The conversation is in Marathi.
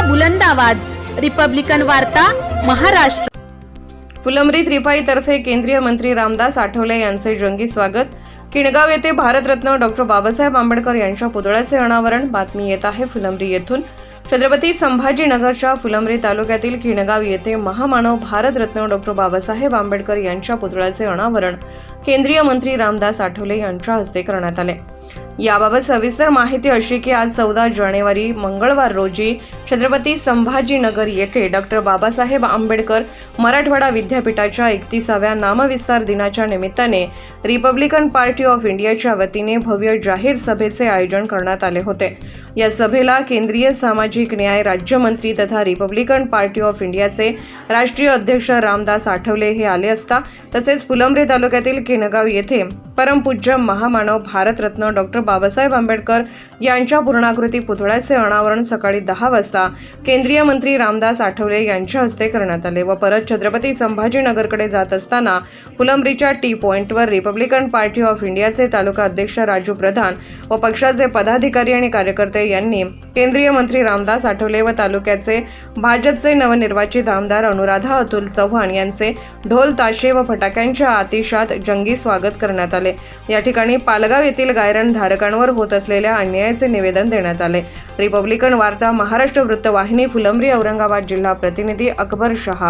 लोकशाहीचा बुलंद आवाज. रिपब्लिकन वार्ता महाराष्ट्र. फुलंब्री त्रिपाईतर्फे केंद्रीय मंत्री रामदास आठवले यांचे जंगी स्वागत. किणगाव येथे भारतरत्न डॉक्टर बाबासाहेब आंबेडकर यांच्या पुतळ्याचे अनावरण. बातमी येत आहे फुलंब्री येथून. छत्रपती संभाजीनगरच्या फुलंब्री तालुक्यातील किणगाव येथे महामानव भारतरत्न डॉक्टर बाबासाहेब आंबेडकर यांच्या पुतळ्याचे अनावरण. केंद्रीय मंत्री रामदास आठवले यांच्या हस्ते करण्यात आले. याबाबत सविस्तर माहिती अशी की आज चौदा जानेवारी मंगळवार रोजी छत्रपती संभाजीनगर येथे डॉक्टर बाबासाहेब आंबेडकर मराठवाडा विद्यापीठाच्या एकतीसाव्या नामविस्तार दिनाच्या निमित्ताने रिपब्लिकन पार्टी ऑफ इंडियाच्या वतीने भव्य जाहीर सभेचे आयोजन करण्यात आले होते. या सभेला केंद्रीय सामाजिक न्याय राज्यमंत्री तथा रिपब्लिकन पार्टी ऑफ इंडियाचे राष्ट्रीय अध्यक्ष रामदास आठवले हे आले असता तसेच फुलंब्री तालुक्यातील केनगाव येथे परमपूज्य महामानव भारतरत्न डॉक्टर बाबासाहेब आंबेडकर यांच्या पूर्णाकृती पुतळ्याचे अनावरण सकाळी दहा वाजता केंद्रीय मंत्री रामदास आठवले यांच्या हस्ते करण्यात आले व परत छत्रपती संभाजीनगरकडे जात असताना फुलंब्रीच्या टी पॉईंटवर रिपब्लिकन पार्टी ऑफ इंडियाचे तालुका अध्यक्ष राजू प्रधान व पक्षाचे पदाधिकारी आणि कार्यकर्ते यांनी केंद्रीय मंत्री रामदास आठवले व तालुक्याचे भाजपचे नवनिर्वाचित आमदार अनुराधा अतुल चव्हाण यांचे ढोल ताशे व फटाक्यांच्या आतिशात जंगी स्वागत करण्यात आले. या ठिकाणी पालगाव येथील गायरण धारकांवर होत असलेल्या अन्यायाचे निवेदन देण्यात आले. रिपब्लिकन वार्ता महाराष्ट्र वृत्तवाहिनी फुलंब्री औरंगाबाद जिल्हा प्रतिनिधी अकबर शहा.